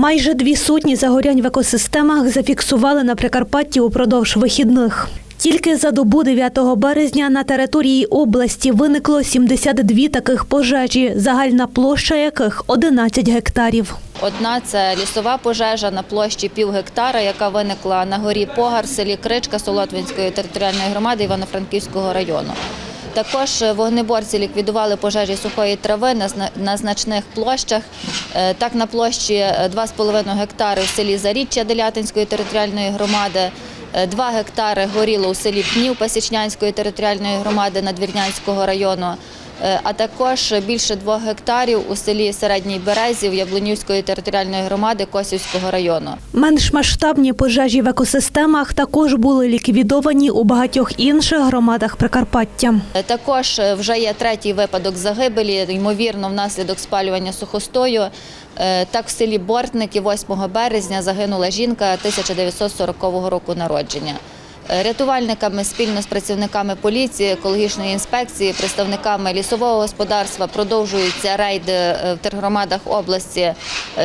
Майже дві сотні загорянь в екосистемах зафіксували на Прикарпатті упродовж вихідних. Тільки за добу 9 березня на території області виникло 72 таких пожежі, загальна площа яких 11 гектарів. Одна це лісова пожежа на площі пів гектара, яка виникла на горі Погар, селі Кричка Солотвинської територіальної громади Івано-Франківського району. Також вогнеборці ліквідували пожежі сухої трави на значних площах. Е, Так, на площі е, 2,5 гектари в селі Заріччя Делятинської територіальної громади, 2 гектари горіло у селі Пнів Пасічнянської територіальної громади Надвірнянського району, е, а також більше 2 гектарів у селі Середній Березів Яблунівської територіальної громади Косівського району. Менш масштабні пожежі в екосистемах також були ліквідовані у багатьох інших громадах Прикарпаття. Е, Також е, вже є третій випадок загибелі, ймовірно, внаслідок спалювання сухостою. Е, Так, в селі Бортники 8 березня загинула жінка 1940 року народження. Рятувальниками спільно з працівниками поліції, екологічної інспекції, представниками лісового господарства продовжуються рейди е, в тергромадах області е,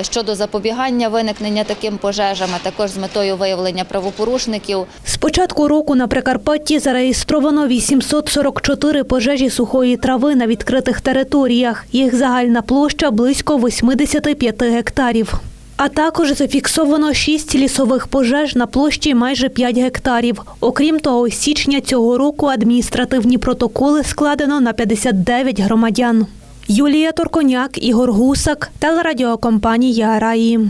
щодо запобігання виникнення таким пожежам, а також з метою виявлення правопорушників. З початку року на Прикарпатті зареєстровано 844 пожежі сухої трави на відкритих територіях. Їх загальна площа близько 85 гектарів. А також зафіксовано шість лісових пожеж на площі майже 5 гектарів. Окрім того, з січня цього року адміністративні протоколи складено на 59 громадян. Юлія Торконяк, Ігор Гусак, телерадіокомпанія Раї.